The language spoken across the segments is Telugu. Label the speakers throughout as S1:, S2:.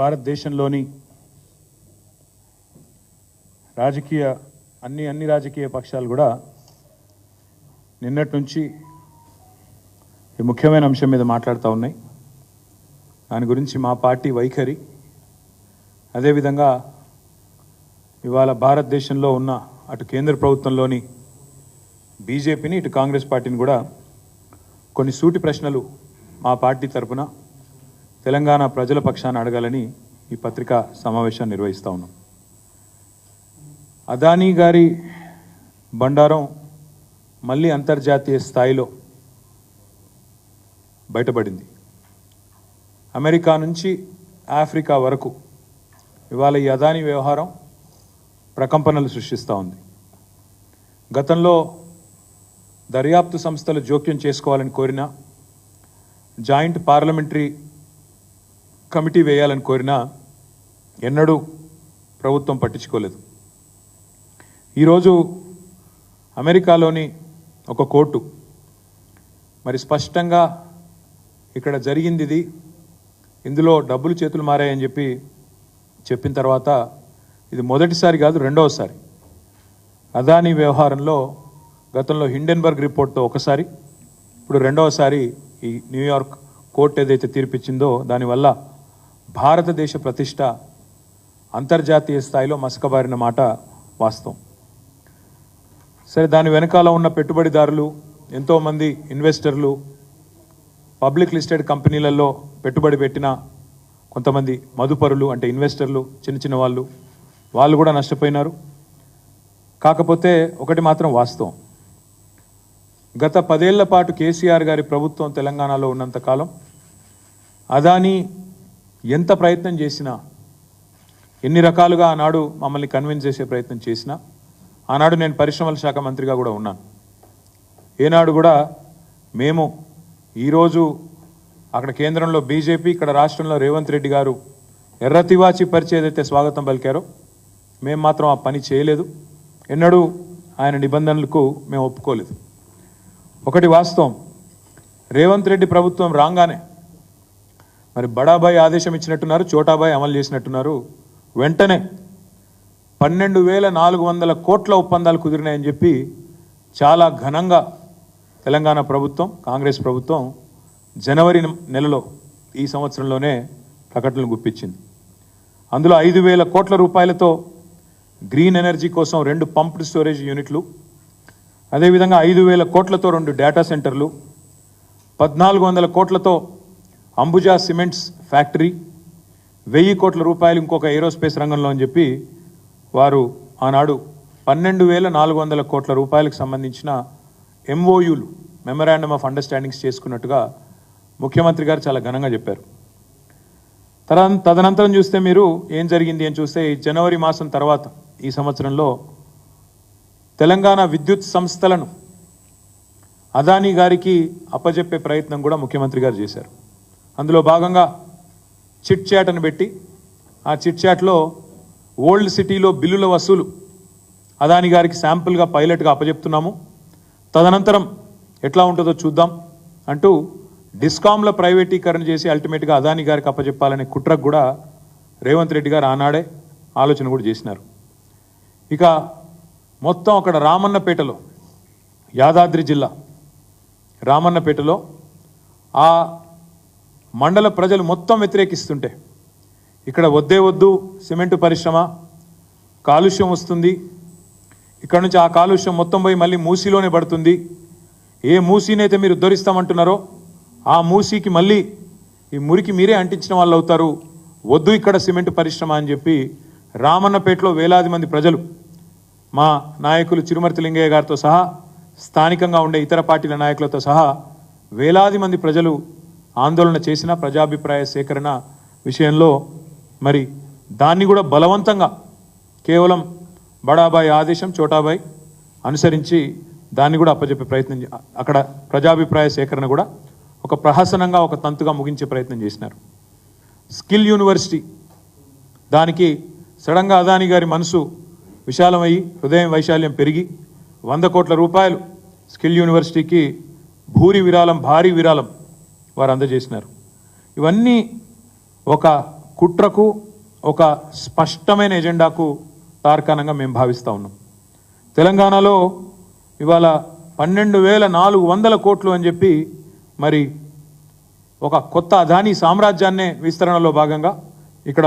S1: భారతదేశంలోని రాజకీయ అన్ని అన్ని రాజకీయ పక్షాలు కూడా నిన్నటి నుంచి ఈ ముఖ్యమైన అంశం మీద మాట్లాడుతూ ఉన్నాయి. దాని గురించి మా పార్టీ వైఖరి. అదేవిధంగా ఇవాళ భారతదేశంలో ఉన్న అటు కేంద్ర ప్రభుత్వంలోని బీజేపీని ఇటు కాంగ్రెస్ పార్టీని కూడా కొన్ని సూటి ప్రశ్నలు మా పార్టీ తరపున తెలంగాణ ప్రజల పక్షాన అడగాలని ఈ పత్రికా సమావేశాన్ని నిర్వహిస్తూ ఉన్నాం. అదానీ గారి బండారం మళ్ళీ అంతర్జాతీయ స్థాయిలో బయటపడింది. అమెరికా నుంచి ఆఫ్రికా వరకు ఇవాళ ఈ అదానీ వ్యవహారం ప్రకంపనలు సృష్టిస్తూ ఉంది. గతంలో దర్యాప్తు సంస్థలు జోక్యం చేసుకోవాలని కోరినా జాయింట్ పార్లమెంటరీ కమిటీ వేయాలని కోరినా ఎన్నడూ ప్రభుత్వం పట్టించుకోలేదు. ఈరోజు అమెరికాలోని ఒక కోర్టు మరి స్పష్టంగా ఇక్కడ జరిగింది ఇది ఇందులో డబ్బులు చేతులు మారాయని చెప్పి చెప్పిన తర్వాత ఇది మొదటిసారి కాదు రెండవసారి. అదానీ వ్యవహారంలో గతంలో హిండెన్బర్గ్ రిపోర్ట్తో ఒకసారి ఇప్పుడు రెండవసారి ఈ న్యూయార్క్ కోర్టు ఏదైతే తీర్పిచ్చిందో దానివల్ల భారతదేశ ప్రతిష్ట అంతర్జాతీయ స్థాయిలో మసకబారిన మాట వాస్తవం. సరే దాని వెనకాల ఉన్న పెట్టుబడిదారులు ఎంతోమంది ఇన్వెస్టర్లు పబ్లిక్ లిస్టెడ్ కంపెనీలలో పెట్టుబడి పెట్టిన కొంతమంది మదుపరులు అంటే ఇన్వెస్టర్లు చిన్న చిన్న వాళ్ళు వాళ్ళు కూడా నష్టపోయినారు. కాకపోతే ఒకటి మాత్రం వాస్తవం. గత పదేళ్ళ పాటు కేసీఆర్ గారి ప్రభుత్వం తెలంగాణలో ఉన్నంత కాలం అదానీ ఎంత ప్రయత్నం చేసినా ఎన్ని రకాలుగా ఆనాడు మమ్మల్ని కన్విన్స్ చేసే ప్రయత్నం చేసినా ఆనాడు నేను పరిశ్రమల శాఖ మంత్రిగా కూడా ఉన్నాను. ఏనాడు కూడా మేము ఈరోజు అక్కడ కేంద్రంలో బీజేపీ ఇక్కడ రాష్ట్రంలో రేవంత్ రెడ్డి గారు ఎర్ర తివాచి ఏదైతే స్వాగతం పలికారో మేము మాత్రం ఆ పని చేయలేదు. ఎన్నడూ ఆయన నిబంధనలకు మేము ఒప్పుకోలేదు. ఒకటి వాస్తవం రేవంత్ రెడ్డి ప్రభుత్వం రాగానే మరి బడాబాయ్ ఆదేశం ఇచ్చినట్టున్నారు చోటాబాయ్ అమలు చేసినట్టున్నారు. వెంటనే పన్నెండు వేల నాలుగు వందల కోట్ల ఒప్పందాలు కుదిరినాయని చెప్పి చాలా ఘనంగా తెలంగాణ ప్రభుత్వం కాంగ్రెస్ ప్రభుత్వం జనవరి నెలలో ఈ సంవత్సరంలోనే ప్రకటనలు గుప్పించింది. అందులో ఐదు వేల కోట్ల రూపాయలతో గ్రీన్ ఎనర్జీ కోసం రెండు పంప్డ్ స్టోరేజ్ యూనిట్లు అదేవిధంగా ఐదు వేల కోట్లతో రెండు డేటా సెంటర్లు పద్నాలుగు వందల కోట్లతో అంబుజా సిమెంట్స్ ఫ్యాక్టరీ వెయ్యి కోట్ల రూపాయలు ఇంకొక ఏరోస్పేస్ రంగంలో అని చెప్పి వారు ఆనాడు పన్నెండు వేల నాలుగు వందల కోట్ల రూపాయలకు సంబంధించిన ఎంఓయూలు మెమరాండమ్ ఆఫ్ అండర్స్టాండింగ్స్ చేసుకున్నట్టుగా ముఖ్యమంత్రి గారు చాలా ఘనంగా చెప్పారు. తర తదనంతరం చూస్తే మీరు ఏం జరిగింది అని చూస్తే జనవరి మాసం తర్వాత ఈ సంవత్సరంలో తెలంగాణ విద్యుత్ సంస్థలను అదానీ గారికి అప్పజెప్పే ప్రయత్నం కూడా ముఖ్యమంత్రి గారు చేశారు. అందులో భాగంగా చిట్ చాట్ని పెట్టి ఆ చిట్ చాట్లో ఓల్డ్ సిటీలో బిల్లుల వసూలు అదాని గారికి శాంపుల్గా పైలట్గా అప్పజెప్తున్నాము. తదనంతరం ఎట్లా ఉంటుందో చూద్దాం అంటూ డిస్కామ్ల ప్రైవేటీకరణ చేసి అల్టిమేట్గా అదాని గారికి అప్పజెప్పాలనే కుట్రకు కూడా రేవంత్ రెడ్డి గారు ఆనాడే ఆలోచన కూడా చేసినారు. ఇక మొత్తం అక్కడ రామన్నపేటలో యాదాద్రి జిల్లా రామన్నపేటలో ఆ మండల ప్రజలు మొత్తం వ్యతిరేకిస్తుంటే ఇక్కడ వద్దే వద్దు సిమెంటు పరిశ్రమ కాలుష్యం వస్తుంది. ఇక్కడ నుంచి ఆ కాలుష్యం మొత్తం పోయి మళ్ళీ మూసీలోనే పడుతుంది. ఏ మూసీనైతే మీరు ఉద్ధరిస్తామంటున్నారో ఆ మూసీకి మళ్ళీ ఈ మురికి మీరే అంటించిన వాళ్ళు అవుతారు. వద్దు ఇక్కడ సిమెంట్ పరిశ్రమ అని చెప్పి రామన్నపేటలో వేలాది మంది ప్రజలు మా నాయకులు చిరుమర్తి లింగయ్య గారితో సహా స్థానికంగా ఉండే ఇతర పార్టీల నాయకులతో సహా వేలాది మంది ప్రజలు ఆందోళన చేసిన ప్రజాభిప్రాయ సేకరణ విషయంలో మరి దాన్ని కూడా బలవంతంగా కేవలం బడాబాయ్ ఆదేశం చోటాబాయ్ అనుసరించి దాన్ని కూడా అప్పచెప్పే ప్రయత్నం చే- అక్కడ ప్రజాభిప్రాయ సేకరణ కూడా ఒక ప్రహసనంగా ఒక తంతుగా ముగించే ప్రయత్నం చేసినారు. స్కిల్ యూనివర్సిటీ దానికి సడన్గా అదాని గారి మనసు విశాలమయ్యి హృదయం వైశాల్యం పెరిగి వంద కోట్ల రూపాయలు స్కిల్ యూనివర్సిటీకి భూరి విరాళం భారీ విరాళం వారు అందజేసినారు ఇవన్నీ ఒక కుట్రకు ఒక స్పష్టమైన ఎజెండాకు తార్కాణంగా మేము భావిస్తూ ఉన్నాం. తెలంగాణలో ఇవాళ పన్నెండు వేల నాలుగు వందల కోట్లు అని చెప్పి మరి ఒక కొత్త అదానీ సామ్రాజ్యాన్నే విస్తరణలో భాగంగా ఇక్కడ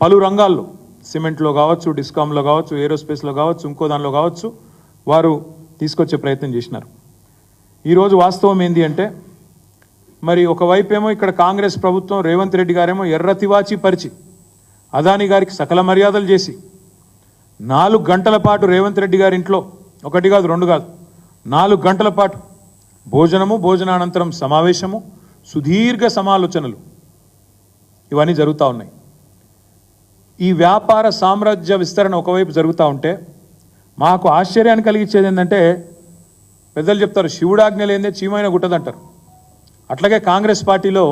S1: పలు రంగాల్లో సిమెంట్లో కావచ్చు డిస్కామ్లో కావచ్చు ఏరోస్పేస్లో కావచ్చు ఇంకో దానిలో కావచ్చు వారు తీసుకొచ్చే ప్రయత్నం చేసినారు. ఈరోజు వాస్తవం ఏంటి అంటే మరి ఒకవైపేమో ఏమో ఇక్కడ కాంగ్రెస్ ప్రభుత్వం రేవంత్ రెడ్డి గారేమో ఎర్రతివాచి పరిచి అదాని గారికి సకల మర్యాదలు చేసి నాలుగు గంటల పాటు రేవంత్ రెడ్డి గారి ఇంట్లో ఒకటి కాదు రెండు కాదు నాలుగు గంటల పాటు భోజనము భోజనానంతరం సమావేశము సుదీర్ఘ సమాలోచనలు. ఇవన్నీ జరుగుతూ ఉన్నాయి. ఈ వ్యాపార సామ్రాజ్య విస్తరణ ఒకవైపు జరుగుతూ ఉంటే మాకు ఆశ్చర్యాన్ని కలిగించేది ఏంటంటే పెద్దలు చెప్తారు శివుడాజ్ఞ లేదే చీమైన గుట్టదంటారు. అట్లాగే కాంగ్రెస్ పార్టీలో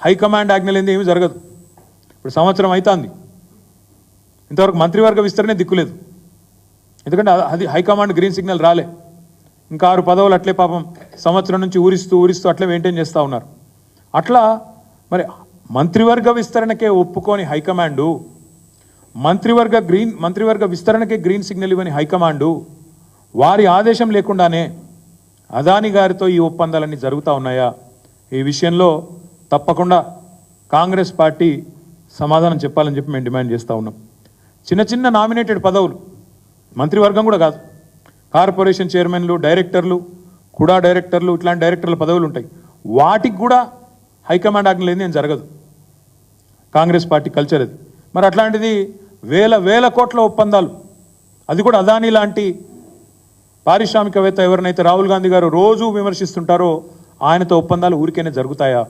S1: హైకమాండ్ ఆజ్ఞ లేనిదే ఏమీ జరగదు. ఇప్పుడు సంవత్సరం అవుతుంది ఇంతవరకు మంత్రివర్గ విస్తరణే దిక్కులేదు. ఎందుకంటే అది హైకమాండ్ గ్రీన్ సిగ్నల్ రాలే. ఇంకా ఆరు పదవులు అట్లే పాపం సంవత్సరం నుంచి ఊరిస్తూ ఊరిస్తూ అట్లే మెయింటైన్ చేస్తూ ఉన్నారు. అట్లా మరి మంత్రివర్గ విస్తరణకే ఒప్పుకోని హైకమాండు మంత్రివర్గ గ్రీన్ మంత్రివర్గ విస్తరణకే గ్రీన్ సిగ్నల్ ఇవ్వని హైకమాండు వారి ఆదేశం లేకుండానే అదాని గారితో ఈ ఒప్పందాలన్నీ జరుగుతూ ఉన్నాయా? ఈ విషయంలో తప్పకుండా కాంగ్రెస్ పార్టీ సమాధానం చెప్పాలని చెప్పి మేము డిమాండ్ చేస్తూ ఉన్నాం. చిన్న చిన్న నామినేటెడ్ పదవులు మంత్రివర్గం కూడా కాదు. కార్పొరేషన్ చైర్మన్లు డైరెక్టర్లు కూడా డైరెక్టర్లు ఇట్లాంటి డైరెక్టర్ల పదవులు ఉంటాయి. వాటికి కూడా హైకమాండ్ ఆజ్ఞ లేని జరగదు. కాంగ్రెస్ పార్టీ కల్చర్ అది. మరి అట్లాంటిది వేల వేల కోట్ల ఒప్పందాలు. అది కూడా అదానీ లాంటి పారిశ్రామికవేత్త ఎవరినైతే రాహుల్ గాంధీ గారు రోజు విమర్శిస్తుంటారో ఆయనతో ఒప్పందాలు ఊరికేనే జరుగుతాయా?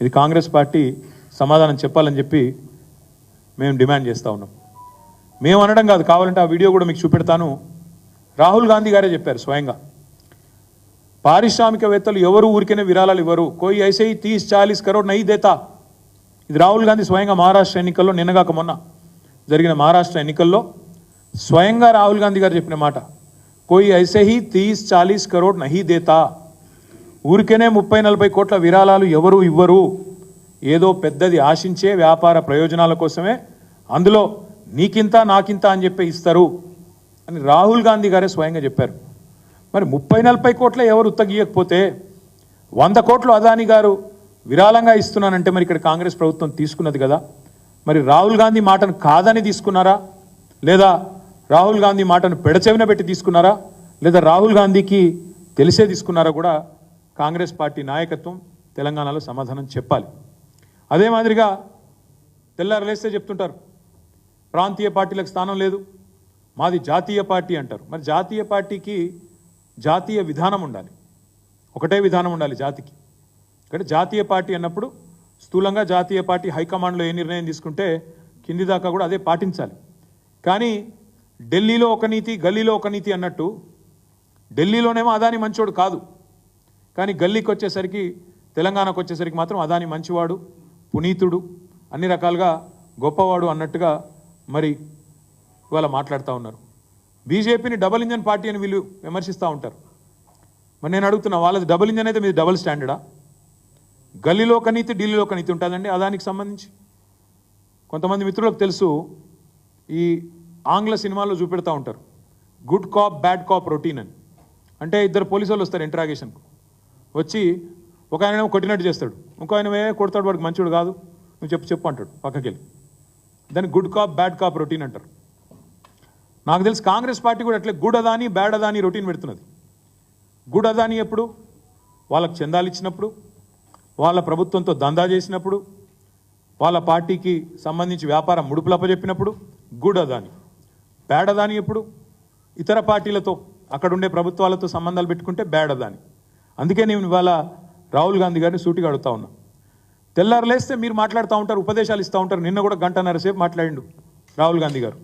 S1: ఇది కాంగ్రెస్ పార్టీ సమాధానం చెప్పాలని చెప్పి మేము డిమాండ్ చేస్తూ ఉన్నాం. మేము అనడం కాదు కావాలంటే ఆ వీడియో కూడా మీకు చూపెడతాను. రాహుల్ గాంధీ గారే చెప్పారు స్వయంగా. పారిశ్రామికవేత్తలు ఎవరు ఊరికైనా విరాళాలు ఇవ్వరు. కోయి ఐసే తీస్ చాలీస్ కరోడ్ నై దేతా. ఇది రాహుల్ గాంధీ స్వయంగా మహారాష్ట్ర ఎన్నికల్లో నిన్నగాక మొన్న జరిగిన మహారాష్ట్ర ఎన్నికల్లో స్వయంగా రాహుల్ గాంధీ గారు చెప్పిన మాట. కోయి ఐసే హీ తీస్ చాలీస్ కరోడ్ నహీ దేతా ఊరికేనే ముప్పై నలభై కోట్ల విరాళాలు ఎవరు ఇవ్వరు? ఏదో పెద్దది ఆశించే వ్యాపార ప్రయోజనాల కోసమే అందులో నీకింత నాకింత అని చెప్పి ఇస్తారు అని రాహుల్ గాంధీ గారే స్వయంగా చెప్పారు. మరి ముప్పై నలభై కోట్ల ఎవరు ఉత్తగీయకపోతే? వంద కోట్లు అదాని గారు విరాళంగా ఇస్తున్నానంటే మరి ఇక్కడ కాంగ్రెస్ ప్రభుత్వం తీసుకున్నది కదా? మరి రాహుల్ గాంధీ మాటను కాదని తీసుకున్నారా? లేదా రాహుల్ గాంధీ మాటను పెడచెవిన పెట్టి తీసుకున్నారా? లేదా రాహుల్ గాంధీకి తెలిసే తీసుకున్నారా కూడా కాంగ్రెస్ పార్టీ నాయకత్వం తెలంగాణలో సమాధానం చెప్పాలి. అదే మాదిరిగా తెల్లారలేస్తే చెప్తుంటారు ప్రాంతీయ పార్టీలకు స్థానం లేదు మాది జాతీయ పార్టీ అంటారు. మరి జాతీయ పార్టీకి జాతీయ విధానం ఉండాలి ఒకటే విధానం ఉండాలి జాతికి. ఇక్కడ జాతీయ పార్టీ అన్నప్పుడు స్థూలంగా జాతీయ పార్టీ హైకమాండ్లో ఏ నిర్ణయం తీసుకుంటే కింది దాకా కూడా అదే పాటించాలి. కానీ ఢిల్లీలో ఒక నీతి గల్లీలో ఒక నీతి అన్నట్టు ఢిల్లీలోనేమో అదాని మంచోడు కాదు. కానీ గల్లీకి వచ్చేసరికి తెలంగాణకు వచ్చేసరికి మాత్రం అదాని మంచివాడు పునీతుడు అన్ని రకాలుగా గొప్పవాడు అన్నట్టుగా మరి ఇవాళ మాట్లాడుతూ ఉన్నారు. బీజేపీని డబల్ ఇంజన్ పార్టీ అని వీళ్ళు విమర్శిస్తూ ఉంటారు. మరి నేను అడుగుతున్నా వాళ్ళది డబుల్ ఇంజన్ అయితే మీది డబుల్ స్టాండర్డా? గల్లీలో ఒక నీతి ఢిల్లీలో ఒక నీతి ఉంటుందండి అదానికి సంబంధించి? కొంతమంది మిత్రులకు తెలుసు ఈ ఆంగ్ల సినిమాల్లో చూపెడతా ఉంటారు. Good cop bad cop routine అని. అంటే ఇద్దరు పోలీసు వాళ్ళు వస్తారు ఇంటరాగేషన్కు వచ్చి ఒక ఆయన కొట్టినట్టు చేస్తాడు. ఇంకో ఆయన ఏ కొడతాడు వాడికి మంచివాడు కాదు. నువ్వు చెప్పు చెప్పు అంటాడు పక్కకెళ్ళి. దాన్ని good cop bad cop routine అంటారు. నాకు తెలిసి కాంగ్రెస్ పార్టీ కూడా అట్లే good Adani bad Adani routine పెడుతున్నది. Good Adani ఎప్పుడు? వాళ్ళకు చందాలు ఇచ్చినప్పుడు వాళ్ళ ప్రభుత్వంతో దందా చేసినప్పుడు వాళ్ళ పార్టీకి సంబంధించి వ్యాపారం ముడుపులప్పచెప్పినప్పుడు గుడ్ అదాని బేడదాని ఎప్పుడు? ఇతర పార్టీలతో అక్కడుండే ప్రభుత్వాలతో సంబంధాలు పెట్టుకుంటే బేడదాని. అందుకే నేను ఇవాళ రాహుల్ గాంధీ గారిని సూటిగా అడుగుతా ఉన్నా. తెల్లారు లేస్తే మీరు మాట్లాడుతూ ఉంటారు ఉపదేశాలు ఇస్తూ ఉంటారు. నిన్న కూడా గంటన్నర సేపు మాట్లాడిండు రాహుల్ గాంధీ గారు.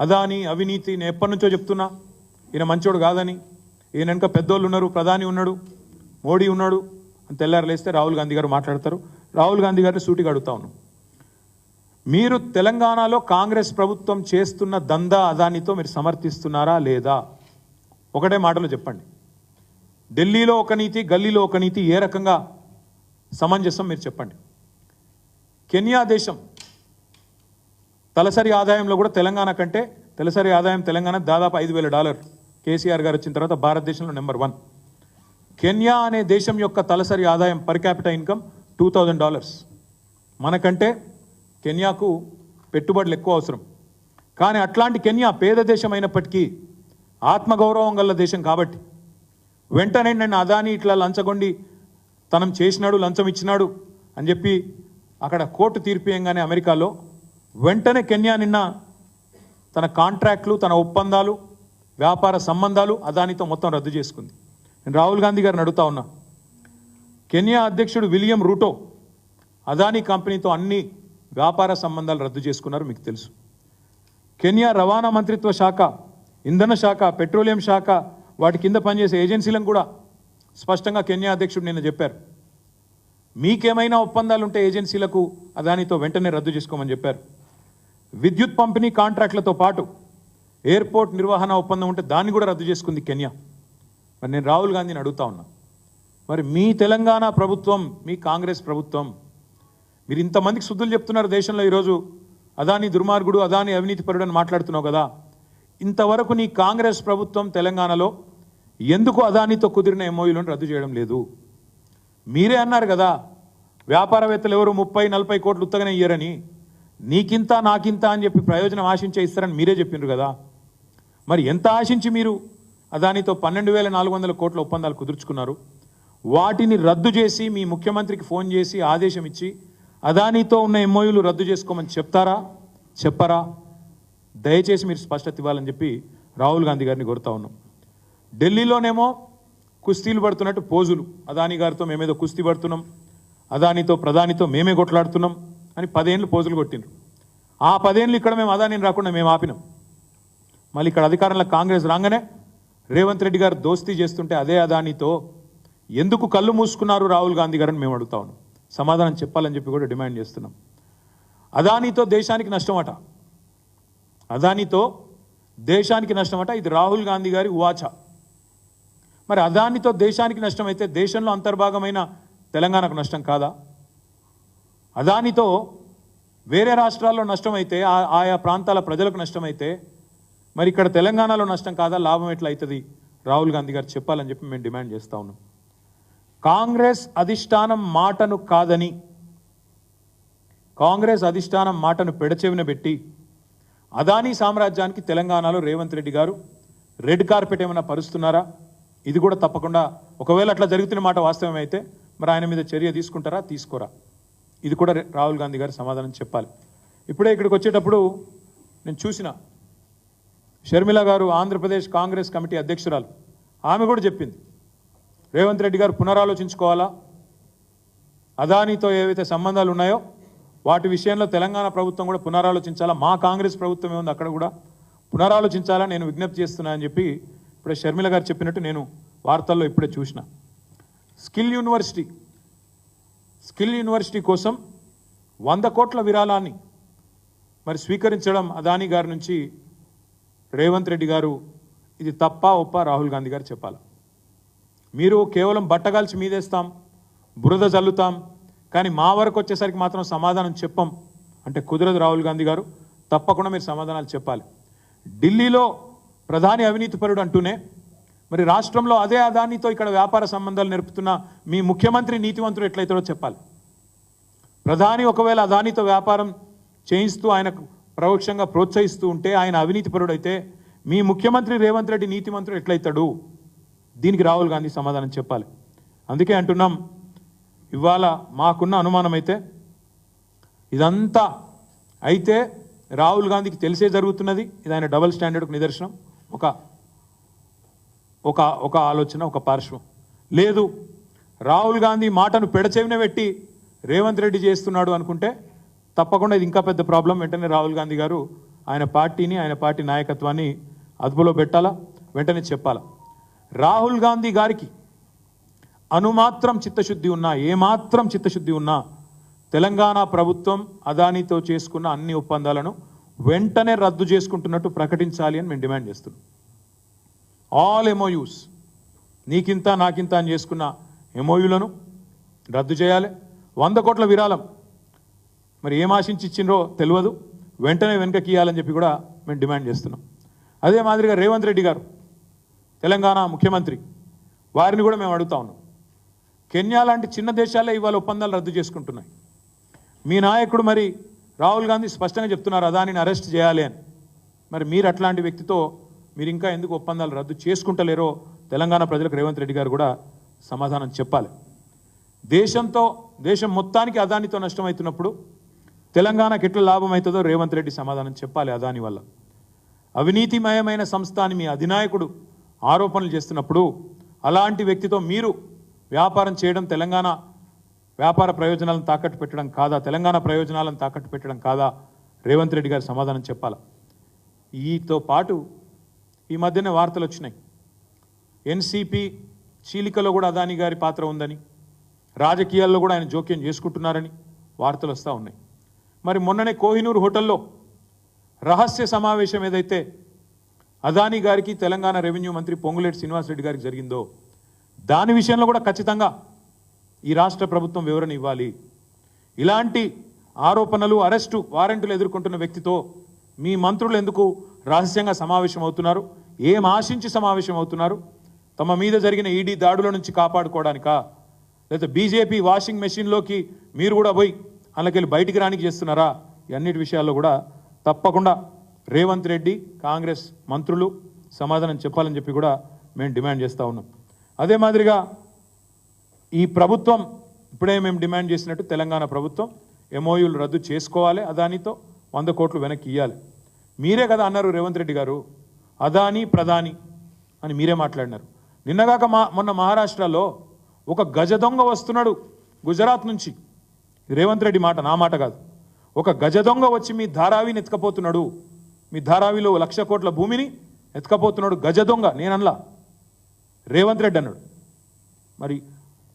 S1: అదాని అవినీతి నేను ఎప్పటి నుంచో చెప్తున్నా ఈయన మంచోడు కాదని. ఈయన వెనక పెద్దోళ్ళు ఉన్నారు ప్రధాని ఉన్నాడు మోడీ ఉన్నాడు. అని తెల్లారు లేస్తే రాహుల్ గాంధీ గారు మాట్లాడతారు. రాహుల్ గాంధీ గారిని సూటిగా అడుగుతా ఉన్నాం. మీరు తెలంగాణలో కాంగ్రెస్ ప్రభుత్వం చేస్తున్న దందా అదానితో మీరు సమర్థిస్తున్నారా లేదా? ఒకటే మాటలో చెప్పండి. ఢిల్లీలో ఒక నీతి గల్లీలో ఒక నీతి ఏ రకంగా సమంజసం మీరు చెప్పండి. కెన్యా దేశం తలసరి ఆదాయంలో కూడా తెలంగాణ కంటే తలసరి ఆదాయం తెలంగాణ దాదాపు ఐదు వేల డాలర్. కేసీఆర్ గారు వచ్చిన తర్వాత భారతదేశంలో నెంబర్ వన్. కెన్యా అనే దేశం యొక్క తలసరి ఆదాయం per capital income two thousand dollars. మనకంటే కెన్యాకు పెట్టుబడులు ఎక్కువ అవసరం. కానీ అట్లాంటి కెన్యా పేద దేశం అయినప్పటికీ ఆత్మగౌరవం గల దేశం కాబట్టి. వెంటనే నన్ను అదాని ఇట్లా లంచగొండి తనం చేసినాడు లంచం ఇచ్చినాడు అని చెప్పి అక్కడ కోర్టు తీర్పియంగానే అమెరికాలో వెంటనే కెన్యా నిన్న తన కాంట్రాక్ట్లు తన ఒప్పందాలు వ్యాపార సంబంధాలు అదానితో మొత్తం రద్దు చేసుకుంది. నేను రాహుల్ గాంధీ గారిని అడుగుతా ఉన్నా. కెన్యా అధ్యక్షుడు విలియం రూటో అదానీ కంపెనీతో అన్ని వ్యాపార సంబంధాలు రద్దు చేసుకున్నారు మీకు తెలుసు. కెన్యా రవాణా మంత్రిత్వ శాఖ ఇంధన శాఖ పెట్రోలియం శాఖ వాటి కింద పనిచేసే ఏజెన్సీలను కూడా స్పష్టంగా కెన్యా అధ్యక్షుడు నిన్న చెప్పారు. మీకేమైనా ఒప్పందాలు ఉంటే ఏజెన్సీలకు అదానితో వెంటనే రద్దు చేసుకోమని చెప్పారు. విద్యుత్ పంపిణీ కాంట్రాక్ట్లతో పాటు ఎయిర్పోర్ట్ నిర్వహణ ఒప్పందం ఉంటే దాన్ని కూడా రద్దు చేసుకుంది కెన్యా. మరి నేను రాహుల్ గాంధీని అడుగుతా ఉన్నా. మరి మీ తెలంగాణ ప్రభుత్వం మీ కాంగ్రెస్ ప్రభుత్వం మీరు ఇంతమందికి శుద్ధులు చెప్తున్నారు దేశంలో ఈరోజు. అదాని దుర్మార్గుడు అదాని అవినీతిపరుడు అని మాట్లాడుతున్నావు కదా. ఇంతవరకు నీ కాంగ్రెస్ ప్రభుత్వం తెలంగాణలో ఎందుకు అదానితో కుదిరిన ఎంఓయూలను రద్దు చేయడం లేదు? మీరే అన్నారు కదా వ్యాపారవేత్తలు ఎవరు ముప్పై నలభై కోట్లు ఉత్తగానే ఇయ్యరని. నీకింత నాకింత అని చెప్పి ప్రయోజనం ఆశించే ఇస్తారని మీరే చెప్పిండ్రు కదా. మరి ఎంత ఆశించి మీరు అదానితో పన్నెండు వేల నాలుగు వందల కోట్ల ఒప్పందాలు కుదుర్చుకున్నారు? వాటిని రద్దు చేసి మీ ముఖ్యమంత్రికి ఫోన్ చేసి ఆదేశం ఇచ్చి అదానితో ఉన్న ఎంఓయూలు రద్దు చేసుకోమని చెప్తారా? చెప్పరా? దయచేసి మీరు స్పష్టత ఇవ్వాలని చెప్పి రాహుల్ గాంధీ గారిని కోరుతా ఉన్నాం. ఢిల్లీలోనేమో కుస్తీలు పడుతున్నట్టు పోజులు. అదాని గారితో మేమేదో కుస్తీ పడుతున్నాం. అదానితో ప్రధానితో మేమే కొట్లాడుతున్నాం అని పదేళ్ళు పోజులు కొట్టిండ్రు. ఆ పదేళ్ళు ఇక్కడ మేము అదానిని రాకుండా మేము ఆపినాం. మళ్ళీ ఇక్కడ అధికారంలో కాంగ్రెస్ రాగానే రేవంత్ రెడ్డి గారు దోస్తీ చేస్తుంటే అదే అదానితో ఎందుకు కళ్ళు మూసుకున్నారు రాహుల్ గాంధీ గారని మేము అడుగుతా ఉన్నాం. సమాధానం చెప్పాలని చెప్పి కూడా డిమాండ్ చేస్తున్నాం. అదానితో దేశానికి నష్టమట. అదానితో దేశానికి నష్టమట. ఇది రాహుల్ గాంధీ గారి ఉవాచ. మరి అదానితో దేశానికి నష్టమైతే దేశంలో అంతర్భాగమైన తెలంగాణకు నష్టం కాదా? అదానితో వేరే రాష్ట్రాల్లో నష్టమైతే ఆ- ఆయా ప్రాంతాల ప్రజలకు నష్టమైతే మరి ఇక్కడ తెలంగాణలో నష్టం కాదా? లాభం ఎట్లా అవుతుంది రాహుల్ గాంధీ గారు చెప్పాలని చెప్పి మేము డిమాండ్ చేస్తా ఉన్నాం. కాంగ్రెస్ అధిష్టానం మాటను కాదని కాంగ్రెస్ అధిష్టానం మాటను పెడచెవిన పెట్టి అదానీ సామ్రాజ్యానికి తెలంగాణలో రేవంత్ రెడ్డి గారు రెడ్ కార్పెట్ ఏమైనా పరుస్తున్నారా? ఇది కూడా తప్పకుండా ఒకవేళ అట్లా జరుగుతున్న మాట వాస్తవమైతే మరి ఆయన మీద చర్య తీసుకుంటారా? తీసుకోరా. ఇది కూడా రాహుల్ గాంధీ గారు సమాధానం చెప్పాలి. ఇప్పుడే ఇక్కడికి వచ్చేటప్పుడు నేను చూసిన షర్మిల గారు ఆంధ్రప్రదేశ్ కాంగ్రెస్ కమిటీ అధ్యక్షురాలు. ఆమె కూడా చెప్పింది. రేవంత్ రెడ్డి గారు పునరాలోచించుకోవాలా? అదానితో ఏవైతే సంబంధాలు ఉన్నాయో వాటి విషయంలో తెలంగాణ ప్రభుత్వం కూడా పునరాలోచించాలా? మా కాంగ్రెస్ ప్రభుత్వం ఏముంది అక్కడ కూడా? పునరాలోచించాలా? నేను విజ్ఞప్తి చేస్తున్నా అని చెప్పి ఇప్పుడే షర్మిల గారు చెప్పినట్టు నేను వార్తల్లో ఇప్పుడే చూసిన. స్కిల్ యూనివర్సిటీ స్కిల్ యూనివర్సిటీ కోసం వంద కోట్ల విరాళాన్ని మరి స్వీకరించడం అదాని గారి నుంచి రేవంత్ రెడ్డి గారు ఇది తప్ప ఒప్ప రాహుల్ గాంధీ గారు చెప్పాలి? మీరు కేవలం బట్టగాల్చి మీదేస్తాం బురద జల్లుతాం కానీ మా వరకు వచ్చేసరికి మాత్రం సమాధానం చెప్పం. అంటే కుదరదు రాహుల్ గాంధీ గారు తప్పకుండా మీరు సమాధానాలు చెప్పాలి. ఢిల్లీలో ప్రధాని అవినీతి పరుడు అంటూనే మరి రాష్ట్రంలో అదే అదానితో ఇక్కడ వ్యాపార సంబంధాలు నేర్పుతున్న మీ ముఖ్యమంత్రి నీతివంతుడు ఎట్లయితాడో చెప్పాలి. ప్రధాని ఒకవేళ అదానితో వ్యాపారం చేయిస్తూ ఆయనకు పరోక్షంగా ప్రోత్సహిస్తూ ఉంటే ఆయన అవినీతి అయితే మీ ముఖ్యమంత్రి రేవంత్ రెడ్డి నీతిమంతుడు ఎట్లయితాడు? దీనికి రాహుల్ గాంధీ సమాధానం చెప్పాలి. అందుకే అంటున్నాం ఇవాళ మాకున్న అనుమానం అయితే ఇదంతా అయితే రాహుల్ గాంధీకి తెలిసే జరుగుతున్నది. ఇది ఆయన డబల్ స్టాండర్డ్కు నిదర్శనం. ఒక ఒక ఒక ఆలోచన ఒక పార్శ్వం. లేదు రాహుల్ గాంధీ మాటను పెడచెవిన పెట్టి రేవంత్ రెడ్డి చేస్తున్నాడు అనుకుంటే తప్పకుండా ఇది ఇంకా పెద్ద ప్రాబ్లం. వెంటనే రాహుల్ గాంధీ గారు ఆయన పార్టీని ఆయన పార్టీ నాయకత్వాన్ని అదుపులో పెట్టాలా? వెంటనే చెప్పాలా? రాహుల్ గాంధీ గారికి అనుమాత్రం చిత్తశుద్ధి ఉన్నా ఏమాత్రం చిత్తశుద్ధి ఉన్నా తెలంగాణ ప్రభుత్వం అదానితో చేసుకున్న అన్ని ఒప్పందాలను వెంటనే రద్దు చేసుకుంటున్నట్టు ప్రకటించాలి అని మేము డిమాండ్ చేస్తున్నాం. ఆల్ ఎంఓయూస్ నీకింత నాకింత అని చేసుకున్న ఎంఓయూలను రద్దు చేయాలి. వంద కోట్ల విరాళం మరి ఏం ఆశించి ఇచ్చిండ్రో తెలియదు. వెంటనే వెనకకి ఇవ్వాలని చెప్పి కూడా మేము డిమాండ్ చేస్తున్నాం. అదే మాదిరిగా రేవంత్ రెడ్డి గారు తెలంగాణ ముఖ్యమంత్రి. వారిని కూడా మేము అడుగుతా ఉన్నాం. కెన్యా లాంటి చిన్న దేశాలే ఇవాళ ఒప్పందాలు రద్దు చేసుకుంటున్నాయి. మీ నాయకుడు మరి రాహుల్ గాంధీ స్పష్టంగా చెప్తున్నారు అదానిని అరెస్ట్ చేయాలి అని. మరి మీరు అట్లాంటి వ్యక్తితో మీరు ఇంకా ఎందుకు ఒప్పందాలు రద్దు చేసుకుంటలేరో తెలంగాణ ప్రజలకు రేవంత్ రెడ్డి గారు కూడా సమాధానం చెప్పాలి. దేశంతో దేశం మొత్తానికి అదానితో నష్టమవుతున్నప్పుడు తెలంగాణకి ఎట్లా లాభం అవుతుందో రేవంత్ రెడ్డి సమాధానం చెప్పాలి అదాని వల్ల. అవినీతిమయమైన సంస్థ అని మీ అధినాయకుడు ఆరోపణలు చేస్తున్నప్పుడు అలాంటి వ్యక్తితో మీరు వ్యాపారం చేయడం తెలంగాణ వ్యాపార ప్రయోజనాలను తాకట్టు పెట్టడం కాదా? తెలంగాణ ప్రయోజనాలను తాకట్టు పెట్టడం కాదా? రేవంత్ రెడ్డి గారు సమాధానం చెప్పాలా? ఈతో పాటు ఈ మధ్యనే వార్తలు వచ్చినాయి. ఎన్సిపి చీలికలో కూడా అదాని గారి పాత్ర ఉందని రాజకీయాల్లో కూడా ఆయన జోక్యం చేసుకుంటున్నారని వార్తలు వస్తూ ఉన్నాయి. మరి మొన్ననే కోహినూరు హోటల్లో రహస్య సమావేశం ఏదైతే అదాని గారికి తెలంగాణ రెవెన్యూ మంత్రి పొంగులేటి శ్రీనివాసరెడ్డి గారికి జరిగిందో దాని విషయంలో కూడా ఖచ్చితంగా ఈ రాష్ట్ర ప్రభుత్వం వివరణ ఇవ్వాలి. ఇలాంటి ఆరోపణలు అరెస్టు వారెంట్లు ఎదుర్కొంటున్న వ్యక్తితో మీ మంత్రులు ఎందుకు రహస్యంగా సమావేశం అవుతున్నారు ఏం ఆశించి సమావేశం అవుతున్నారు తమ మీద జరిగిన ఈడీ దాడుల నుంచి కాపాడుకోవడానికా? లేదా బీజేపీ వాషింగ్ మెషిన్లోకి మీరు కూడా పోయి అందులోకెళ్ళి బయటికి రానికి చేస్తున్నారా? ఈ అన్నిటి విషయాల్లో కూడా తప్పకుండా రేవంత్ రెడ్డి కాంగ్రెస్ మంత్రులు సమాధానం చెప్పాలని చెప్పి కూడా మేము డిమాండ్ చేస్తూ ఉన్నాం. అదే మాదిరిగా ఈ ప్రభుత్వం ఇప్పుడే మేము డిమాండ్ చేసినట్టు తెలంగాణ ప్రభుత్వం ఎంఓయూలు రద్దు చేసుకోవాలి అదానితో వంద కోట్లు వెనక్కి ఇవ్వాలి మీరే కదా అన్నారు రేవంత్ రెడ్డి గారు అదాని ప్రధాని అని మీరే మాట్లాడినారు. నిన్నగాక మా మొన్న మహారాష్ట్రలో ఒక గజ దొంగ వస్తున్నాడు గుజరాత్ నుంచి. రేవంత్ రెడ్డి మాట నా మాట కాదు. ఒక గజ దొంగ వచ్చి మీ ధారావిని ఎత్తుకపోతున్నాడు మీ ధారావిలో లక్ష కోట్ల భూమిని ఎత్తుకపోతున్నాడు గజ దొంగ. నేనన్లా. రేవంత్ రెడ్డి అన్నాడు. మరి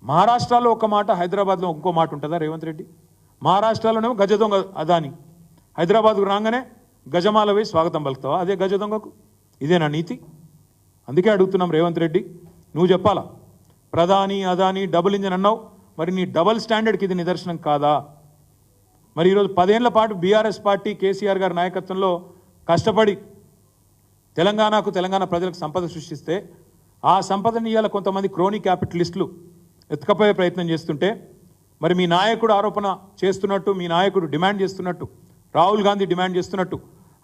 S1: మహారాష్ట్రలో ఒక మాట హైదరాబాద్లో ఇంకో మాట ఉంటుందా రేవంత్ రెడ్డి? మహారాష్ట్రలోనేమో గజ దొంగ అదాని. హైదరాబాద్కు రాగానే గజమాల వేసి స్వాగతం పలుకుతావా? అదే గజ దొంగకు? ఇదేనా నీతి? అందుకే అడుగుతున్నాం రేవంత్ రెడ్డి నువ్వు చెప్పాలా? ప్రధాని అదాని డబుల్ ఇంజన్ అన్నావు. మరి నీ డబల్ స్టాండర్డ్కి ఇది నిదర్శనం కాదా? మరి ఈరోజు పదేళ్ళ పాటు బీఆర్ఎస్ పార్టీ కేసీఆర్ గారి నాయకత్వంలో కష్టపడి తెలంగాణకు తెలంగాణ ప్రజలకు సంపద సృష్టిస్తే ఆ సంపదని ఇవాళ కొంతమంది క్రోనీ క్యాపిటలిస్టులు ఎత్తుకపోయే ప్రయత్నం చేస్తుంటే మరి మీ నాయకుడు ఆరోపణ చేస్తున్నట్టు మీ నాయకుడు డిమాండ్ చేస్తున్నట్టు రాహుల్ గాంధీ డిమాండ్ చేస్తున్నట్టు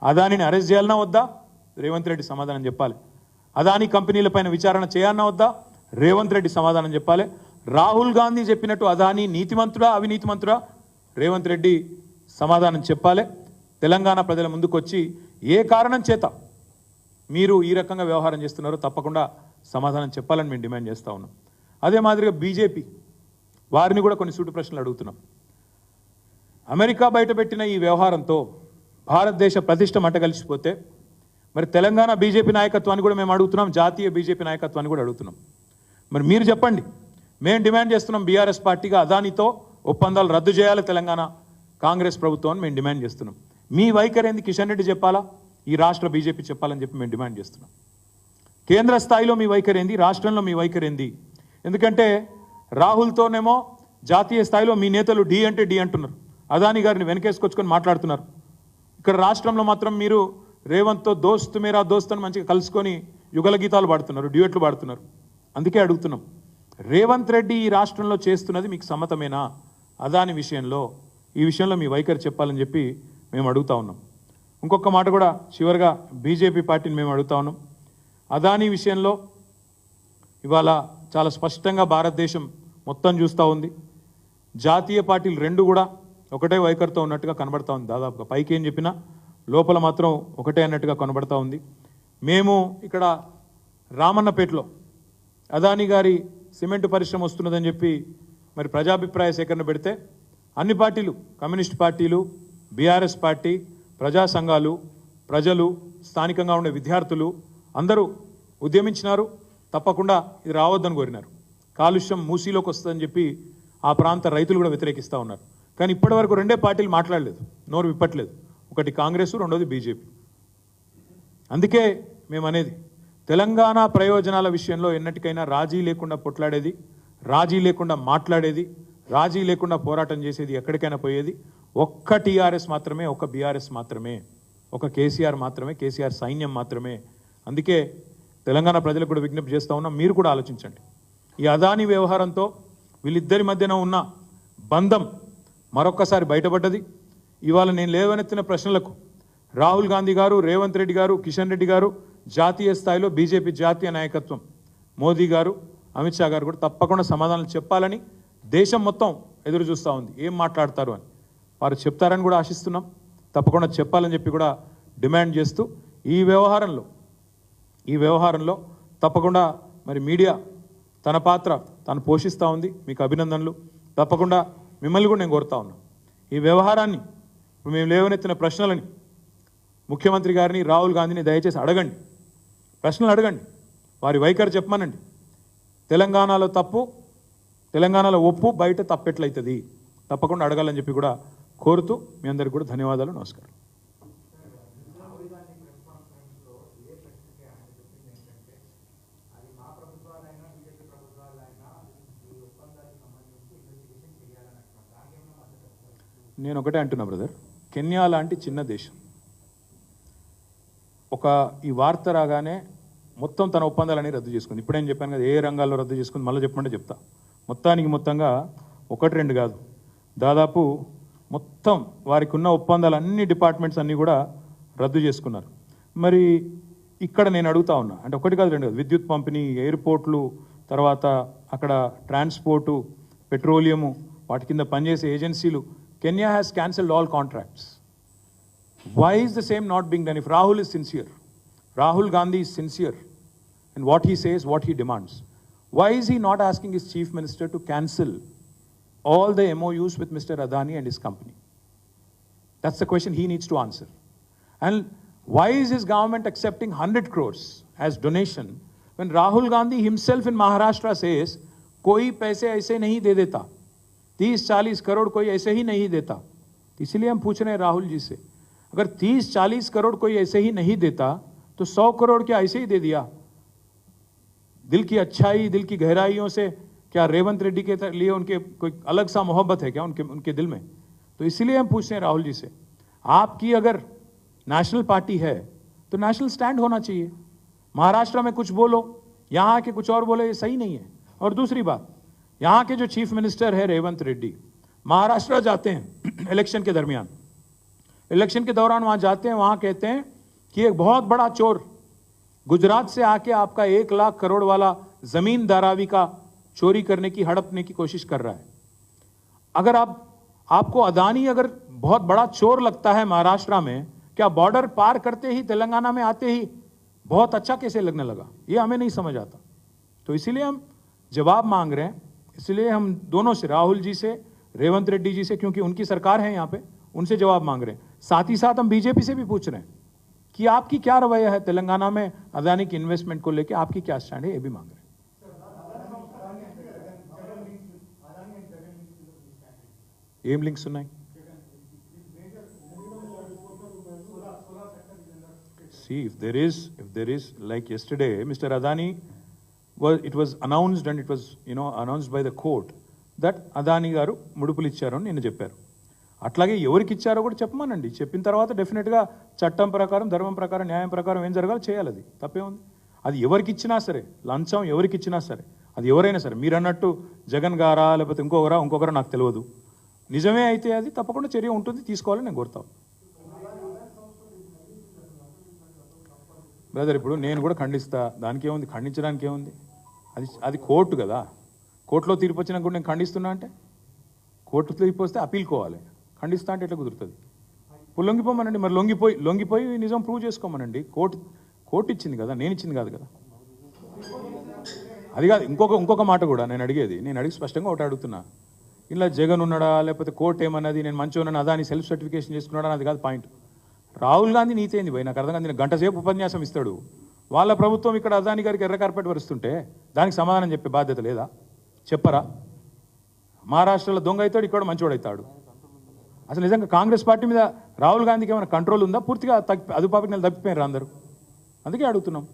S1: అదానిని అరెస్ట్ చేయాలన్నా వద్దా? రేవంత్ రెడ్డి సమాధానం చెప్పాలి. అదాని కంపెనీలపైన విచారణ చేయాలన్నా వద్దా? రేవంత్ రెడ్డి సమాధానం చెప్పాలి. రాహుల్ గాంధీ చెప్పినట్టు అదాని నీతిమంతుడా అవినీతిమంతుడా? రేవంత్ రెడ్డి సమాధానం చెప్పాలి. తెలంగాణ ప్రజల ముందుకొచ్చి ఏ కారణం చేత మీరు ఈ రకంగా వ్యవహారం చేస్తున్నారో తప్పకుండా సమాధానం చెప్పాలని మేము డిమాండ్ చేస్తూ ఉన్నాం. అదే మాదిరిగా బీజేపీ వారిని కూడా కొన్ని సూటి ప్రశ్నలు అడుగుతున్నాం. అమెరికా బయటపెట్టిన ఈ వ్యవహారంతో భారతదేశ ప్రతిష్ట మంటగలిసిపోతే మరి తెలంగాణ బీజేపీ నాయకత్వాన్ని కూడా మేము అడుగుతున్నాం జాతీయ బీజేపీ నాయకత్వాన్ని కూడా అడుగుతున్నాం. మరి మీరు చెప్పండి మేము డిమాండ్ చేస్తున్నాం బీఆర్ఎస్ పార్టీగా అదానితో ఒప్పందాలు రద్దు చేయాలి తెలంగాణ కాంగ్రెస్ ప్రభుత్వం మేము డిమాండ్ చేస్తున్నాం. మీ వైఖరి ఏంది? కిషన్ రెడ్డి చెప్పాలా? ఈ రాష్ట్ర బీజేపీ చెప్పాలని చెప్పి మేము డిమాండ్ చేస్తున్నాం. కేంద్ర స్థాయిలో మీ వైఖరి ఏంది? రాష్ట్రంలో మీ వైఖరి ఏంది? ఎందుకంటే రాహుల్తోనేమో జాతీయ స్థాయిలో మీ నేతలు డి అంటే డి అంటున్నారు. అదాని గారిని వెనకేసుకొచ్చుకొని మాట్లాడుతున్నారు. ఇక్కడ రాష్ట్రంలో మాత్రం మీరు రేవంత్తో దోస్త్ మేరా దోస్త్ అని మంచిగా కలుసుకొని యుగల గీతాలు పాడుతున్నారు డ్యూయట్లు పాడుతున్నారు. అందుకే అడుగుతున్నాం. రేవంత్ రెడ్డి ఈ రాష్ట్రంలో చేస్తున్నది మీకు సమ్మతమేనా? అదాని విషయంలో ఈ విషయంలో మీ వైఖరి చెప్పాలని చెప్పి మేము అడుగుతా ఉన్నాం. ఇంకొక మాట కూడా చివరిగా బీజేపీ పార్టీని మేము అడుగుతా ఉన్నాం. అదానీ విషయంలో ఇవాళ చాలా స్పష్టంగా భారతదేశం మొత్తం చూస్తూ ఉంది. జాతీయ పార్టీలు రెండు కూడా ఒకటే వైఖరితో ఉన్నట్టుగా కనబడతా ఉంది. దాదాపుగా పైకి ఏం చెప్పినా లోపల మాత్రం ఒకటే అన్నట్టుగా కనబడతా ఉంది. మేము ఇక్కడ రామన్నపేటలో అదాని గారి సిమెంట్ పరిశ్రమ వస్తున్నదని చెప్పి మరి ప్రజాభిప్రాయ సేకరణ పెడితే అన్ని పార్టీలు కమ్యూనిస్ట్ పార్టీలు బీఆర్ఎస్ పార్టీ ప్రజా సంఘాలు ప్రజలు స్థానికంగా ఉండే విద్యార్థులు అందరూ ఉద్యమించినారు. తప్పకుండా ఇది రావద్దని కోరినారు. కాలుష్యం మూసీలోకి వస్తుందని చెప్పి ఆ ప్రాంత రైతులు కూడా వ్యతిరేకిస్తూ ఉన్నారు. కానీ ఇప్పటివరకు రెండే పార్టీలు మాట్లాడలేదు. నోరు విప్పట్లేదు. ఒకటి కాంగ్రెస్ రెండోది బీజేపీ. అందుకే మేము అనేది తెలంగాణ ప్రయోజనాల విషయంలో ఎన్నటికైనా రాజీ లేకుండా పొట్లాడేది రాజీ లేకుండా మాట్లాడేది రాజీ లేకుండా పోరాటం చేసేది ఎక్కడికైనా పోయేది ఒక్క టీఆర్ఎస్ మాత్రమే ఒక బీఆర్ఎస్ మాత్రమే ఒక కేసీఆర్ మాత్రమే కేసీఆర్ సైన్యం మాత్రమే. అందుకే తెలంగాణ ప్రజలకు కూడా విజ్ఞప్తి చేస్తూ ఉన్నా మీరు కూడా ఆలోచించండి. ఈ అదాని వ్యవహారంతో వీళ్ళిద్దరి మధ్యన ఉన్న బంధం మరొక్కసారి బయటపడ్డది. ఇవాళ నేను లేవనెత్తిన ప్రశ్నలకు రాహుల్ గాంధీ గారు రేవంత్ రెడ్డి గారు కిషన్ రెడ్డి గారు జాతీయ స్థాయిలో బీజేపీ జాతీయ నాయకత్వం మోదీ గారు అమిత్ షా గారు కూడా తప్పకుండా సమాధానం చెప్పాలని దేశం మొత్తం ఎదురు చూస్తూ ఉంది. ఏం మాట్లాడతారు అని. వారు చెప్తారని కూడా ఆశిస్తున్నాం. తప్పకుండా చెప్పాలని చెప్పి కూడా డిమాండ్ చేస్తూ ఈ వ్యవహారంలో ఈ వ్యవహారంలో తప్పకుండా మరి మీడియా తన పాత్ర తను పోషిస్తూ ఉంది. మీకు అభినందనలు. తప్పకుండా మిమ్మల్ని కూడా నేను కోరుతా ఉన్నా. ఈ వ్యవహారాన్ని ఇప్పుడు మేము లేవనెత్తిన ప్రశ్నలని ముఖ్యమంత్రి గారిని రాహుల్ గాంధీని దయచేసి అడగండి. ప్రశ్నలు అడగండి. వారి వైఖరి చెప్పమనండి. తెలంగాణలో తప్పు తెలంగాణలో ఒప్పు బయట తప్పెట్లయితుంది తప్పకుండా అడగాలని చెప్పి కూడా కోరుతూ మీ అందరికీ కూడా ధన్యవాదాలు నమస్కారం. నేను ఒకటే అంటున్నా బ్రదర్. కెన్యా లాంటి చిన్న దేశం. ఒక ఈ వార్త రాగానే మొత్తం తన ఒప్పందాలని రద్దు చేసుకుంది. ఇప్పుడేం చెప్పాను కదా ఏ రంగాల్లో రద్దు చేసుకుంది మళ్ళీ చెప్పమంటే చెప్తా. మొత్తానికి మొత్తంగా ఒకటి రెండు కాదు. దాదాపు మొత్తం వారికి ఉన్న ఒప్పందాలు అన్ని డిపార్ట్మెంట్స్ అన్నీ కూడా రద్దు చేసుకున్నారు. మరి ఇక్కడ నేను అడుగుతా ఉన్నా అంటే ఒకటి కాదు రెండు కాదు విద్యుత్ పంపిణీ ఎయిర్పోర్ట్లు తర్వాత అక్కడ ట్రాన్స్పోర్టు పెట్రోలియము వాటి కింద పనిచేసే ఏజెన్సీలు. Kenya has cancelled all contracts why is the same not being done if Rahul is sincere Rahul Gandhi is sincere and what he says what he demands why is he not asking his chief minister to cancel all the MOUs with Mr. Adani and his company? That's the question he needs to answer. And why is his government accepting 100 crores as donation when Rahul Gandhi himself in Maharashtra says, कोई पैसे ऐसे नहीं दे देता तीस चालीस करोड़ कोई ऐसे ही नहीं देता इसलिए हम पूछ रहे हैं राहुल जी से अगर तीस चालीस करोड़ कोई ऐसे ही नहीं देता तो सौ करोड़ क्या ऐसे ही दे दिया दिल की अच्छाई दिल की गहराइयों से क्या रेवंत रेड्डी के लिए उनके कोई अलग सा मोहब्बत है क्या उनके उनके दिल में? तो इसीलिए हम पूछते हैं राहुल जी से, आपकी अगर नेशनल पार्टी है तो नेशनल स्टैंड होना चाहिए। महाराष्ट्र में कुछ बोलो, यहाँ के कुछ और बोलो, ये सही नहीं है। और दूसरी बात, यहाँ के जो चीफ मिनिस्टर है रेवंत रेड्डी, महाराष्ट्र जाते हैं इलेक्शन के दरमियान। इलेक्शन के दौरान वहाँ जाते हैं, वहाँ कहते हैं कि एक बहुत बड़ा चोर, गुजरात से आके आपका एक लाख करोड़ वाला ज़मीन दारावी का चोरी करने की, हड़पने की कोशिश कर रहा है। अगर आप, आपको अदानी अगर बहुत बड़ा चोर लगता है महाराष्ट्र में, क्या बॉर्डर पार करते ही, तेलंगाना में आते ही बहुत अच्छा कैसे लगने लगा? ये हमें नहीं समझ आता। तो इसीलिए हम जवाब मांग रहे हैं। इसलिए हम दोनों से, राहुल जी से, रेवंत रेड्डी जी से, क्योंकि उनकी सरकार है यहाँ पे, उनसे जवाब मांग रहे हैं। साथ ही साथ हम बीजेपी से भी पूछ रहे हैं कि आपकी क्या रवैया है तेलंगाना में अदानी की इन्वेस्टमेंट को लेकर आपकी क्या स्टैंड है? ये भी मांग रहे हैं। ఏం లింక్స్ ఉన్నాయి? See, if there is, if there is, like yesterday, Mr. Adani was, it was announced and it was, you know, announced by the court that Adani గారు ముడుపులు ఇచ్చారు అని నిన్న చెప్పారు. అట్లాగే ఎవరికి ఇచ్చారో కూడా చెప్పమనండి. చెప్పిన తర్వాత డెఫినెట్గా చట్టం ప్రకారం ధర్మం ప్రకారం న్యాయం ప్రకారం ఏం జరగాలో చేయాలి అది. తప్పే ఉంది. అది ఎవరికి ఇచ్చినా సరే లంచం ఎవరికి ఇచ్చినా సరే అది ఎవరైనా సరే మీరు అన్నట్టు జగన్ గారా లేకపోతే ఇంకొకరా ఇంకొకరా నాకు తెలియదు. నిజమే అయితే అది తప్పకుండా చర్య ఉంటుంది తీసుకోవాలని నేను కోరుతాను బ్రదర్ ఇప్పుడు నేను కూడా ఖండిస్తా దానికి ఏముంది ఖండించడానికి ఏముంది అది అది కోర్టు కదా. కోర్టులో తీర్పు వచ్చినా కూడా నేను ఖండిస్తున్నా అంటే? కోర్టు తీర్పు వస్తే అపీల్ కోవాలి. ఖండిస్తా అంటే ఎట్లా కుదురుతుంది? ఇప్పుడు లొంగిపోమనండి మరి లొంగిపోయి లొంగిపోయి నిజం ప్రూవ్ చేసుకోమనండి. కోర్టు కోర్టు ఇచ్చింది కదా నేను ఇచ్చింది కాదు కదా. అది కాదు ఇంకొక ఇంకొక మాట కూడా నేను అడిగేది నేను అడిగి స్పష్టంగా ఒకటి అడుగుతున్నా. ఇలా జగన్ ఉన్నాడా లేకపోతే కోర్టు ఏమన్నది నేను మంచిగా ఉన్నాను సెల్ఫ్ సర్టిఫికేషన్ చేసుకున్నాడా అది కాదు పాయింట్ రాహుల్ గాంధీ నీతి ఏంది పోయి నాకు అర్థం కాదు నేను గంట సేపు ఉపన్యాసం ఇస్తాడు. వాళ్ళ ప్రభుత్వం ఇక్కడ అదాని గారికి ఎర్ర కార్పెట్ వరుస్తుంటే దానికి సమాధానం చెప్పే బాధ్యత లేదా? చెప్పరా? మహారాష్ట్రలో దొంగ అవుతాడు ఇక్కడ మంచివాడు అవుతాడు. అసలు నిజంగా కాంగ్రెస్ పార్టీ మీద రాహుల్ గాంధీకి ఏమైనా కంట్రోల్ ఉందా? పూర్తిగా తప్పి అదుపాపి నెల తప్పిపోయారు అందరూ? అందుకే అడుగుతున్నాం.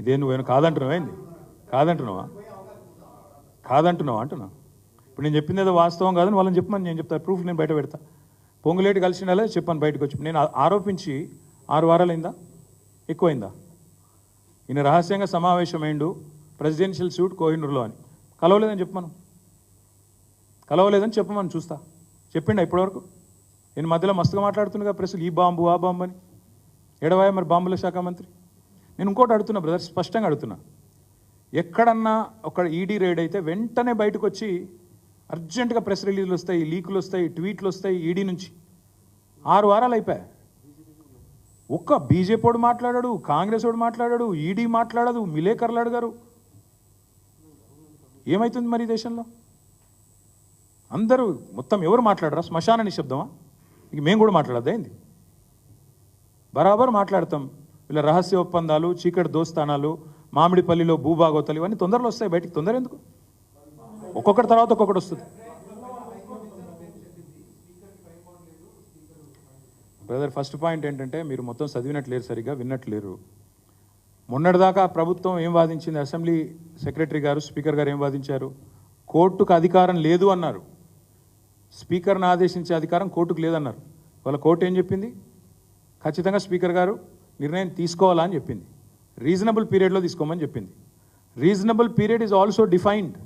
S1: ఇదే నువ్వేమో కాదంటున్నావా ఏంది? కాదంటున్నావా? కాదంటున్నావా అంటున్నా ఇప్పుడు నేను చెప్పింది ఏదో వాస్తవం కాదని వాళ్ళని చెప్పమని నేను చెప్తాను ప్రూఫ్ నేను బయట పెడతా. పొంగులేటి కలిసిన చెప్పాను బయటకు వచ్చి? నేను ఆరోపించి ఆరు వారాలైందా? ఎక్కువైందా? ఈయన రహస్యంగా సమావేశమైండు ప్రెసిడెన్షియల్ సూట్ కోహినూరులో అని. కలవలేదని చెప్పమను. కలవలేదని చెప్పమని చూస్తా. చెప్పిండా ఇప్పటివరకు? నేను మధ్యలో మస్తుగా మాట్లాడుతున్నా ప్రెస్లు ఈ బాంబు ఆ బాంబు అని. ఎడవాయ మరి బాంబుల శాఖ మంత్రి? నేను ఇంకోటి అడుగుతున్నా బ్రదర్ స్పష్టంగా అడుగుతున్నా. ఎక్కడన్నా ఒక ఈడీ రైడ్ అయితే వెంటనే బయటకు వచ్చి అర్జెంటుగా ప్రెస్ రిలీజ్లు వస్తాయి లీకులు వస్తాయి ట్వీట్లు వస్తాయి ఈడీ నుంచి. ఆరు వారాలు అయిపోయాయి. ఒక్క బీజేపీ మాట్లాడాడు కాంగ్రెస్ వాడు మాట్లాడాడు ఈడీ మాట్లాడదు మిలేకర్లు అడగారు. ఏమైతుంది మరి ఈ దేశంలో? అందరూ మొత్తం ఎవరు మాట్లాడరా? శ్మశాన నిశ్శబ్దమా ఇక మేము కూడా మాట్లాడద్దా ఏంది? బరాబర్ మాట్లాడతాం. వీళ్ళ రహస్య ఒప్పందాలు చీకటి దోస్తానాలు మామిడిపల్లిలో భూభాగోతలు ఇవన్నీ తొందరలో వస్తాయి బయటికి. తొందర ఎందుకు? ఒక్కొక్కటి తర్వాత ఒక్కొక్కటి వస్తుంది. బ్రదర్ ఫస్ట్ పాయింట్ ఏంటంటే మీరు మొత్తం చదివినట్లేరు సరిగ్గా విన్నట్లేరు. మొన్నటిదాకా ప్రభుత్వం ఏం వాదించింది? అసెంబ్లీ సెక్రటరీ గారు స్పీకర్ గారు ఏం వాదించారు? కోర్టుకు అధికారం లేదు అన్నారు. స్పీకర్ను ఆదేశించే అధికారం కోర్టుకు లేదన్నారు. వాళ్ళ కోర్టు ఏం చెప్పింది? ఖచ్చితంగా స్పీకర్ గారు నిర్ణయం తీసుకోవాలా అని చెప్పింది. రీజనబుల్ పీరియడ్లో తీసుకోమని చెప్పింది. Reasonable period is also defined.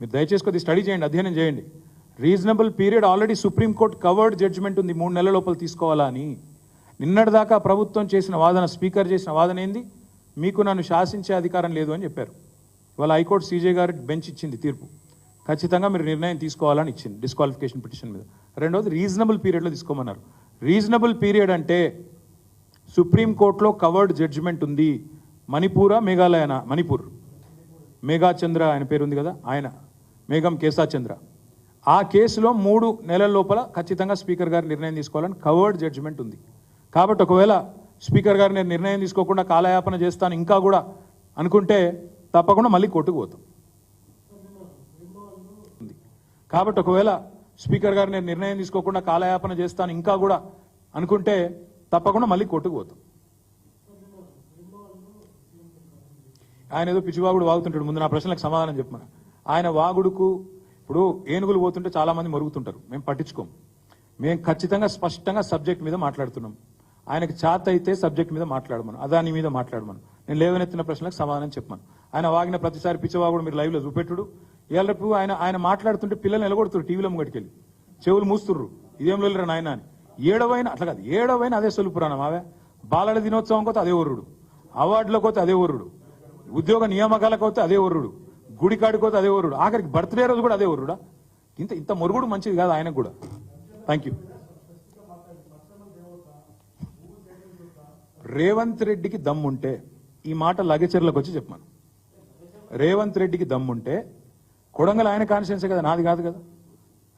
S1: మీరు దయచేసి కొద్ది స్టడీ చేయండి అధ్యయనం చేయండి. Reasonable period already Supreme Court covered judgement ఉంది మూడు నెలల లోపల తీసుకోవాలా అని. నిన్నటిదాకా ప్రభుత్వం చేసిన వాదన స్పీకర్ చేసిన వాదన ఏంది? మీకు నన్ను శాసించే అధికారం లేదు అని చెప్పారు. ఇవాళ హైకోర్టు సీజే గారు బెంచ్ ఇచ్చింది తీర్పు. ఖచ్చితంగా మీరు నిర్ణయం తీసుకోవాలని ఇచ్చింది డిస్క్వాలిఫికేషన్ పిటిషన్ మీద. రెండవది రీజనబుల్ పీరియడ్లో తీసుకోమన్నారు. రీజనబుల్ పీరియడ్ అంటే సుప్రీంకోర్టులో కవర్డ్ జడ్జిమెంట్ ఉంది. మణిపూరా మేఘాలయన? మణిపూర్. మేఘాచంద్ర ఆయన పేరు ఉంది కదా ఆయన. మేఘం కేశాచంద్ర. ఆ కేసులో మూడు నెలల లోపల ఖచ్చితంగా స్పీకర్ గారు నిర్ణయం తీసుకోవాలని కవర్డ్ జడ్జిమెంట్ ఉంది. కాబట్టి ఒకవేళ స్పీకర్ గారు నేను నిర్ణయం తీసుకోకుండా కాలయాపన చేస్తాను ఇంకా కూడా అనుకుంటే తప్పకుండా మళ్ళీ కోర్టుకు పోతాం. కాబట్టి ఒకవేళ స్పీకర్ గారు నేను నిర్ణయం తీసుకోకుండా కాలయాపన చేస్తాను ఇంకా కూడా అనుకుంటే తప్పకుండా మళ్ళీ కోర్టుకు పోతాం. ఆయన ఏదో పిచ్చివాగుడు వాగుతుంటాడు. ముందు నా ప్రశ్నలకు సమాధానం చెప్పమని ఆయన వాగుడుకు ఇప్పుడు ఏనుగులు పోతుంటే చాలా మంది మరుగుతుంటారు. మేము పట్టించుకోం. మేము ఖచ్చితంగా స్పష్టంగా సబ్జెక్ట్ మీద మాట్లాడుతున్నాం. ఆయనకు చాత అయితే సబ్జెక్ట్ మీద మాట్లాడమను. అదాని మీద మాట్లాడమను. నేను లేవనెత్తిన ప్రశ్నలకు సమాధానం చెప్పమను ఆయన వాగిన ప్రతిసారి పిచ్చివాగుడు మీరు లైవ్లో చూపెట్టుడు. ఇవాళ ఆయన ఆయన మాట్లాడుతుంటే పిల్లలు నిలగొడుతురు టీవీలో ముంగటికెళ్ళి. చెవులు మూస్తుర్రు. ఇదేం లేరు నాయన అని. ఏడవైన అట్లా కాదు ఏడవైన అదే సొలు పురాణం అవే బాలల దినోత్సవం కోతే అదే ఒర్రుడు అవార్డులకు పోతే అదే ఒర్రుడు ఉద్యోగ నియామకాలకు పోతే అదే ఒర్రుడు గుడి కాడికి పోతే అదే ఒర్రుడు ఆఖరికి బర్త్డే రోజు కూడా అదే ఒర్రుడా ఇంత ఇంత మురుగుడు మంచిది కాదు ఆయనకు కూడా. థ్యాంక్ యూ రేవంత్ రెడ్డికి దమ్ముంటే ఈ మాట లగచర్లకు వచ్చి చెప్పాను రేవంత్ రెడ్డికి దమ్ముంటే కొడంగల్ ఆయన కాన్షియన్సే కదా నాది కాదు కదా.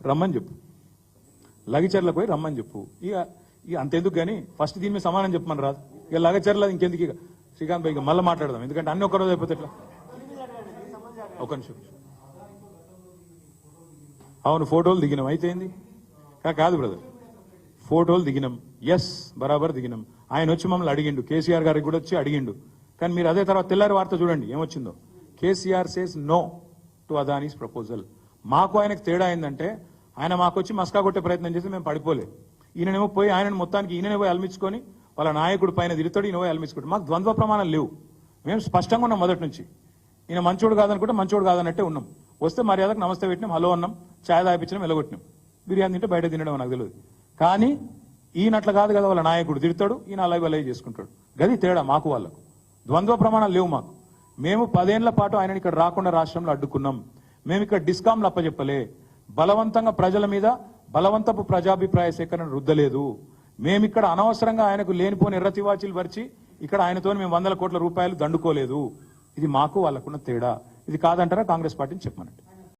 S1: రమ్మని చెప్పు. లగచర్లకు పోయి రమ్మని చెప్పు. ఇక ఇక అంతెందుకు కానీ ఫస్ట్ దీని మీద సమానం చెప్పమని రాదు. ఇక లగచర్ల ఇంకెందుకు ఇక? శ్రీకాంత్ భాయ్ ఇక మళ్ళీ మాట్లాడదాం. ఎందుకంటే అన్ని ఒక్కరోజు అయిపోతే ఎట్లా? ఒక నిమిషం. అవును ఫోటోలు దిగినాం. అయితే ఏంది? కాదు బ్రదర్. ఫోటోలు దిగినాం. ఎస్ బరాబర్ దిగినాం. ఆయన వచ్చి మమ్మల్ని అడిగిండు. కేసీఆర్ గారికి కూడా వచ్చి అడిగిండు. కానీ మీరు అదే తర్వాత తెల్లారి వార్త చూడండి ఏమొచ్చిందో. KCR says no to Adani's proposal మాకు ఆయనకు తేడా ఏంటంటే ఆయన మాకొచ్చి మస్కా కొట్టే ప్రయత్నం చేసి మేము పడిపోలే. ఈయనేమో పోయి ఆయనను మొత్తానికి ఈయననే పోయి అల్మించుకొని వాళ్ళ నాయకుడు పైన తిరుగుతాడు ఈయన పోయి అల్మించుకుంటాడు మాకు ద్వంద్వ ప్రమాణాలు లేవు. మేము స్పష్టంగా ఉన్నాం మొదటి నుంచి. ఈయన మంచోడు కాదనుకుంటే మంచోడు కాదన్నట్టే ఉన్నాం. వస్తే మర్యాదకు నమస్తే పెట్టినాం హలో అన్నాం ఛాయ్ తాగిపించినాం వెళ్ళగొట్టినాం. బిర్యానీ తింటే బయట తినడం నాకు తెలియదు. కానీ ఈయన అట్లా కాదు కదా వాళ్ళ నాయకుడు. తిడతాడు ఈయన అలాగే అలాగే చేసుకుంటాడు. గది తేడా మాకు వాళ్ళకు. ద్వంద్వ ప్రమాణాలు లేవు మాకు. మేము పదేళ్ళ పాటు ఆయన ఇక్కడ రాకుండా రాష్ట్రంలో అడ్డుకున్నాం. మేము ఇక్కడ డిస్కాంలు అప్పచెప్పలే. బలవంతంగా ప్రజల మీద బలవంతపు ప్రజాభిప్రాయ సేకరణ రుద్దలేదు. మేము ఇక్కడ అనవసరంగా ఆయనకు లేనిపోని ఎర్రతివాచీలు పరిచి ఇక్కడ ఆయనతో మేము వందల కోట్ల రూపాయలు దండుకోలేదు. ఇది మాకు వాళ్ళకున్న తేడా. ఇది కాదంటారా కాంగ్రెస్ పార్టీని చెప్పమనండి.